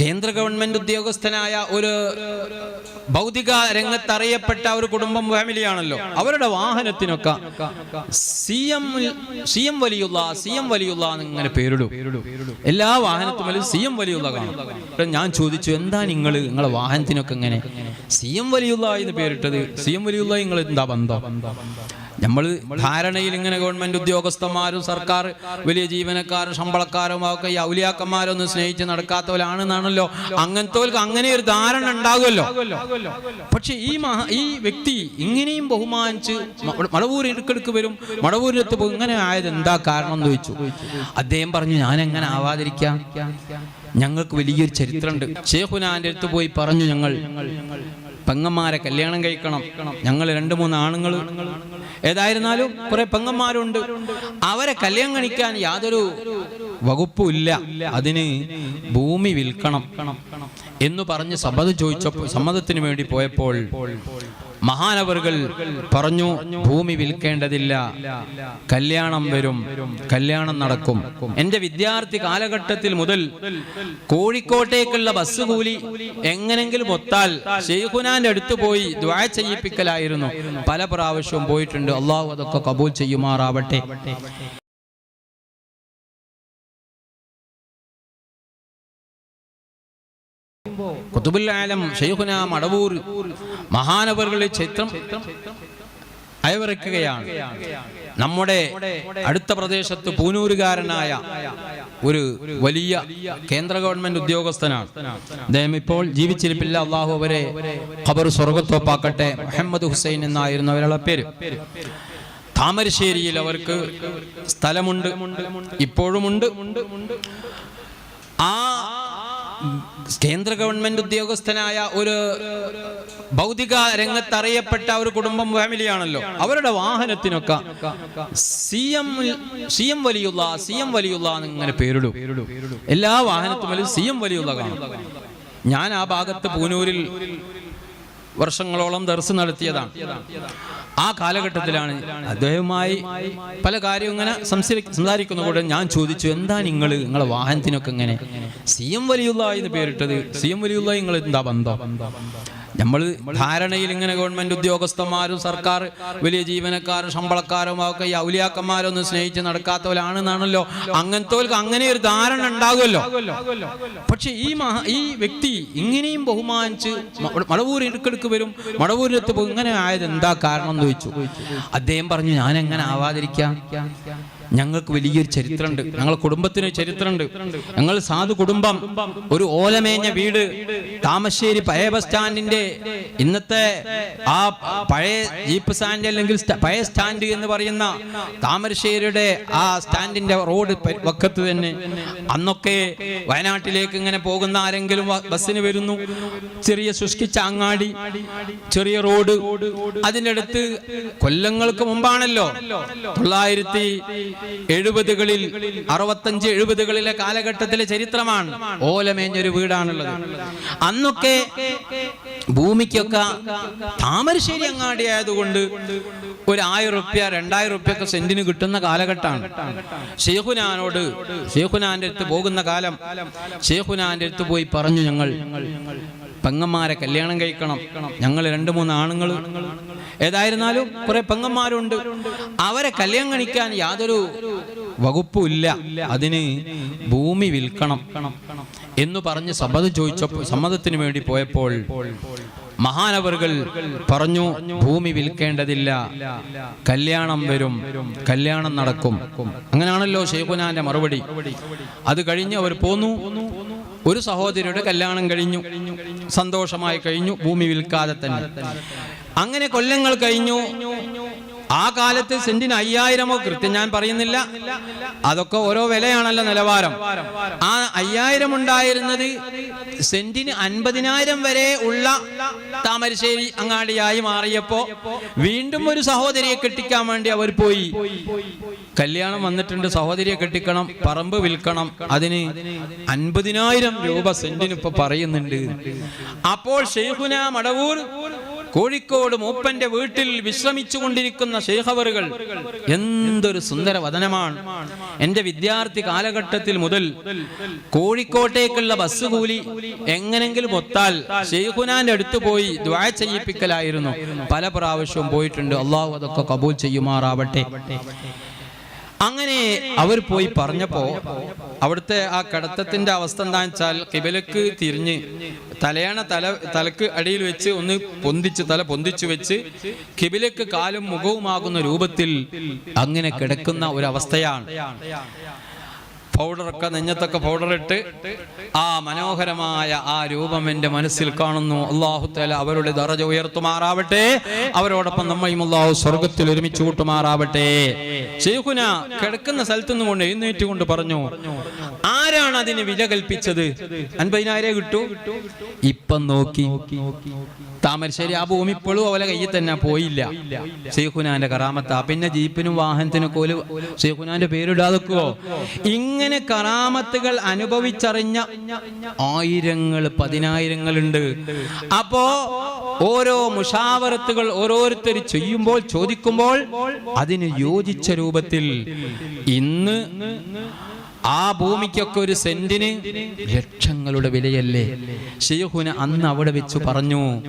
കേന്ദ്ര ഗവൺമെന്റ് ഉദ്യോഗസ്ഥനായ ഒരു ഭൗതിക രംഗത്ത് അറിയപ്പെട്ട ഒരു കുടുംബം ഫാമിലിയാണല്ലോ. അവരുടെ വാഹനത്തിനൊക്കെ സി എം സി എം വലിയുള്ള സി എം വലിയുള്ള എന്നിങ്ങനെ പേരിടും. എല്ലാ വാഹനത്തിനും സി എം വലിയുള്ള കാണും. ഞാൻ ചോദിച്ചു എന്താ നിങ്ങൾ നിങ്ങളെ വാഹനത്തിനൊക്കെ ഇങ്ങനെ സി എം വലിയുള്ള എന്ന് പേരിട്ടത്? സി എം വലിയുള്ള നിങ്ങൾ എന്താ ബന്ധം? നമ്മൾ ധാരണയിൽ ഇങ്ങനെ ഗവൺമെന്റ് ഉദ്യോഗസ്ഥന്മാരും സർക്കാർ വലിയ ജീവനക്കാരും ശമ്പളക്കാരും ഒക്കെ ഈ ഔലിയാക്കന്മാരൊന്നും സ്നേഹിച്ച് നടക്കാത്തവരാണെന്നാണല്ലോ. അങ്ങനത്തെ അങ്ങനെ ഒരു ധാരണ ഉണ്ടാകുമല്ലോ. പക്ഷെ ഈ ഈ വ്യക്തി ഇങ്ങനെയും ബഹുമാനിച്ച് മടവൂർ ഇടുക്കെടുക്ക് വരും മടവൂരിനത്ത് പോകും. ഇങ്ങനെ ആയത് എന്താ കാരണം എന്ന് ചോദിച്ചു. അദ്ദേഹം പറഞ്ഞു ഞാൻ എങ്ങനെ ആവാതിരിക്കാം? ഞങ്ങൾക്ക് വലിയൊരു ചരിത്രമുണ്ട്. ഷേഖുനാന്റെ അടുത്ത് പോയി പറഞ്ഞു ഞങ്ങൾ പെങ്ങന്മാരെ കല്യാണം കഴിക്കണം. ഞങ്ങൾ രണ്ട് മൂന്ന് ആണുങ്ങൾ ഏതായിരുന്നാലും കുറെ പെങ്ങന്മാരുണ്ട്. അവരെ കല്യാണം കഴിക്കാൻ യാതൊരു വകുപ്പും ഇല്ല. അതിന് ഭൂമി വിൽക്കണം എന്ന് പറഞ്ഞ് സമ്മതം ചോദിച്ചപ്പോൾ സമ്മതത്തിന് വേണ്ടി പോയപ്പോൾ മഹാനവറുകൾ പറഞ്ഞു ഭൂമി വിൽക്കേണ്ടതില്ല. കല്യാണം വരും. കല്യാണം നടക്കും. എന്റെ വിദ്യാർത്ഥി കാലഘട്ടത്തിൽ മുതൽ കോഴിക്കോട്ടേക്കുള്ള ബസ് കൂലി എങ്ങനെങ്കിലും ഒത്താൽ ഷെയ്ഖുനാന്റെ അടുത്ത് പോയി ദ്വാ ചെയ്യിപ്പിക്കലായിരുന്നു. പല പ്രാവശ്യവും പോയിട്ടുണ്ട്. അള്ളാഹു അതൊക്കെ കബൂൽ ചെയ്യുമാറാവട്ടെ. കുത്തുബുൽ ആലം ഷെയ്ഖുന മടവൂർ മഹാനവറുകളുടെ ചിത്രം അയവിറക്കുകയാണ്. നമ്മുടെ അടുത്ത പ്രദേശത്ത് പൂനൂരുകാരനായ ഒരു വലിയ കേന്ദ്ര ഗവൺമെന്റ് ഉദ്യോഗസ്ഥനാണ്. അദ്ദേഹം ഇപ്പോൾ ജീവിച്ചിരിപ്പില്ല. അള്ളാഹു അവരെ ഖബർ സ്വർഗത്തോപ്പാക്കട്ടെ. മുഹമ്മദ് ഹുസൈൻ എന്നായിരുന്നു അവരുടെ പേര്. താമരശ്ശേരിയിൽ അവർക്ക് സ്ഥലമുണ്ട്. ഇപ്പോഴുമുണ്ട്. ആ കേന്ദ്ര ഗവൺമെന്റ് ഉദ്യോഗസ്ഥനായ ഒരു ഭൗതിക രംഗത്ത് അറിയപ്പെട്ട ഒരു കുടുംബം ഫാമിലിയാണല്ലോ. അവരുടെ വാഹനത്തിനൊക്കെ സി എം സി എം വലിയുള്ള സി എം വലിയുള്ള എന്നിങ്ങനെ പേരിടും. എല്ലാ വാഹനത്തിലും സി എം വലിയുള്ള കാണും ഞാൻ ആ ഭാഗത്ത് പൂനൂരിൽ വർഷങ്ങളോളം ദർസ് നടത്തിയതാണ്. ആ കാലഘട്ടത്തിലാണ് അദ്ദേഹവുമായി പല കാര്യവും ഇങ്ങനെ സംസാരിക്കുന്ന കൂടെ ഞാൻ ചോദിച്ചു എന്താ നിങ്ങൾ നിങ്ങളെ വാഹനത്തിനൊക്കെ ഇങ്ങനെ? സി എം വലിയുള്ള എന്ന് പേരിട്ടത്. സി എം വലിയുള്ള നിങ്ങൾ എന്താ ബന്ധം? നമ്മൾ ധാരണയിൽ ഇങ്ങനെ ഗവൺമെന്റ് ഉദ്യോഗസ്ഥന്മാരും സർക്കാർ വലിയ ജീവനക്കാരും ശമ്പളക്കാരും ഒക്കെ ഈ ഔലിയാക്കന്മാരൊന്നും സ്നേഹിച്ച് നടക്കാത്തവരാണെന്നാണല്ലോ. അങ്ങനത്തെ അങ്ങനെ ഒരു ധാരണ ഉണ്ടാകുമല്ലോ പക്ഷെ ഈ മഹാ ഈ വ്യക്തി ഇങ്ങനെയും ബഹുമാനിച്ച് മടവൂർ ഇടുക്കെടുക്ക് വരും മടവൂരിനത്ത് പോകും ഇങ്ങനെ ആയത് എന്താ കാരണം എന്ന് ചോദിച്ചു. അദ്ദേഹം പറഞ്ഞു ഞാൻ എങ്ങനെ ആവാതിരിക്കാം? ഞങ്ങൾക്ക് വലിയൊരു ചരിത്രമുണ്ട്. ഞങ്ങളെ കുടുംബത്തിന് ചരിത്രമുണ്ട്. ഞങ്ങൾ സാധു കുടുംബം ഒരു ഓലമേഞ്ഞ വീട് താമശ്ശേരി പഴയ ബസ് സ്റ്റാൻഡിന്റെ ഇന്നത്തെ ആ പഴയ ജീപ്പ് സ്റ്റാൻഡ് അല്ലെങ്കിൽ പഴയ സ്റ്റാൻഡ് എന്ന് പറയുന്ന താമരശ്ശേരിയുടെ ആ സ്റ്റാൻഡിന്റെ റോഡ് വക്കത്ത് തന്നെ. അന്നൊക്കെ വയനാട്ടിലേക്ക് ഇങ്ങനെ പോകുന്ന ആരെങ്കിലും ബസ്സിന് വരുന്നു. ചെറിയ ശുഷ്കിച്ച അങ്ങാടി ചെറിയ റോഡ്. അതിന്റെ അടുത്ത് കൊല്ലങ്ങൾക്ക് മുമ്പാണല്ലോ തൊള്ളായിരത്തി എഴുപതുകളിൽ അറുപത്തഞ്ച് എഴുപതുകളിലെ കാലഘട്ടത്തിലെ ചരിത്രമാണ് ഓലമേഞ്ഞൊരു വീടാണുള്ളത്. അന്നൊക്കെ ഭൂമിക്കൊക്കെ താമരശ്ശേരി അങ്ങാടി ആയതുകൊണ്ട് ഒരു ആയിരം റുപ്യ രണ്ടായിരം റുപ്യ ഒക്കെ സെന്റിന് കിട്ടുന്ന കാലഘട്ടമാണ്. ഷെയ്ഖുനാനോട് ഷെയ്ഖുനാന്റെ അടുത്ത് പോകുന്ന കാലം ഷെയ്ഖുനാന്റെ അടുത്ത് പോയി പറഞ്ഞു ഞങ്ങൾ പെങ്ങന്മാരെ കല്യാണം കഴിക്കണം. ഞങ്ങൾ രണ്ട് മൂന്ന് ആണുങ്ങൾ. ഏതായിരുന്നാലും കുറെ പെങ്ങന്മാരുണ്ട്. അവരെ കല്യാണം കണിക്കാൻ യാതൊരു വകുപ്പും ഇല്ല അതിന് ഭൂമി വിൽക്കണം എന്ന് പറഞ്ഞ് സമ്മതം ചോദിച്ചപ്പോൾ സമ്മതത്തിന് വേണ്ടി പോയപ്പോൾ മഹാനവറുകൾ പറഞ്ഞു ഭൂമി വിൽക്കേണ്ടതില്ല. കല്യാണം വരും. കല്യാണം നടക്കും. അങ്ങനെയാണല്ലോ ഷെയ്ഖുനാന്റെ മറുപടി. അത് കഴിഞ്ഞ് അവർ പോന്നു. ഒരു സഹോദരിയുടെ കല്യാണം കഴിഞ്ഞു. സന്തോഷമായി കഴിഞ്ഞു. ഭൂമി വിൽക്കാതെ തന്നെ. അങ്ങനെ കൊല്ലങ്ങൾ കഴിഞ്ഞു. ആ കാലത്ത് സെന്റിന് അയ്യായിരമോ കൃത്യം ഞാൻ പറയുന്നില്ല. അതൊക്കെ ഓരോ വിലയാണല്ലോ നിലവാരം. ആ അയ്യായിരം ഉണ്ടായിരുന്നത് സെന്റിന് അൻപതിനായിരം വരെ ഉള്ള താമരശ്ശേരി അങ്ങാടിയായി മാറിയപ്പോ വീണ്ടും ഒരു സഹോദരിയെ കെട്ടിക്കാൻ വേണ്ടി അവർ പോയി. കല്യാണം വന്നിട്ടുണ്ട് സഹോദരിയെ കെട്ടിക്കണം പറമ്പ് വിൽക്കണം. അതിന് അൻപതിനായിരം രൂപ സെന്റിന് ഇപ്പൊ പറയുന്നുണ്ട്. അപ്പോൾ ഷെയ്ഖുന മടവൂർ കോഴിക്കോട് മൂപ്പന്റെ വീട്ടിൽ വിശ്രമിച്ചു കൊണ്ടിരിക്കുന്ന ഷെയ്ഖവറുകൾ എന്തൊരു സുന്ദര വദനമാണ് എന്റെ വിദ്യാർത്ഥി കാലഘട്ടത്തിൽ മുതൽ കോഴിക്കോട്ടേക്കുള്ള ബസ് കൂലി എങ്ങനെങ്കിലും ഒത്താൽ ഷെയ്ഖുനാന്റെ അടുത്ത് പോയി ദ്വാ ചെയ്യിപ്പിക്കലായിരുന്നു. പല പ്രാവശ്യവും പോയിട്ടുണ്ട്. അള്ളാഹു അതൊക്കെ കബൂൽ ചെയ്യുമാറാവട്ടെ. അങ്ങനെ അവർ പോയി പറഞ്ഞപ്പോ അവിടുത്തെ ആ കടത്തത്തിന്റെ അവസ്ഥ എന്താണെന്ന് വെച്ചാൽ കിബലക്ക് തിരിഞ്ഞ് തലയണ തല തലക്ക് അടിയിൽ വെച്ച് ഒന്ന് പൊന്തിച്ച് തല പൊന്തിച്ചു വെച്ച് കിബിലക്ക് കാലും മുഖവുമാകുന്ന രൂപത്തിൽ അങ്ങനെ കിടക്കുന്ന ഒരവസ്ഥയാണ് പൗഡറൊക്കെ നെഞ്ഞത്തൊക്കെ പൗഡർ ഇട്ട് ആ മനോഹരമായ ആ രൂപം എന്റെ മനസ്സിൽ കാണുന്നു. അള്ളാഹു തല അവരുടെ ദറജ ഉയർത്തുമാറാവട്ടെ. അവരോടൊപ്പം നമ്മയും അള്ളാഹു സ്വർഗത്തിൽ ഒരുമിച്ച് കൂട്ടുമാറാവട്ടെ. ഷെയ്ഖുന കിടക്കുന്ന സ്ഥലത്തു നിന്ന് കൊണ്ട് എഴുന്നേറ്റ് കൊണ്ട് പറഞ്ഞു. ആരാണ് അതിന് വില കൽപ്പിച്ചത്? അൻപതിനായിരം കിട്ടൂ. ഇപ്പം നോക്കി. താമരശ്ശേരി ആ ഭൂമി ഇപ്പോഴും അവലെ കയ്യിൽ തന്നെ പോയില്ല. ഷെയ്ഖുനാന്റെ കറാമത്ത. പിന്നെ ജീപ്പിനും വാഹനത്തിനും കോൽ ഷെയ്ഖുനാന്റെ പേരിടാതെക്കുവോ? ഇങ്ങനെ കറാമത്തുകൾ അനുഭവിച്ചറിഞ്ഞ ആയിരങ്ങൾ പതിനായിരങ്ങൾ ഉണ്ട് അപ്പോ ഓരോ മുഷാവറത്തുകൾ ഓരോരുത്തർ ചെയ്യുമ്പോൾ ചോദിക്കുമ്പോൾ അതിന് യോജിച്ച രൂപത്തിൽ ഇന്ന് ആ ഭൂമിക്കൊക്കെ ഒരു സെന്റിന് ലക്ഷങ്ങളുടെ വിലയല്ലേ? ഷെയ്ഖുന അന്ന് അവിടെ വെച്ച് പറഞ്ഞു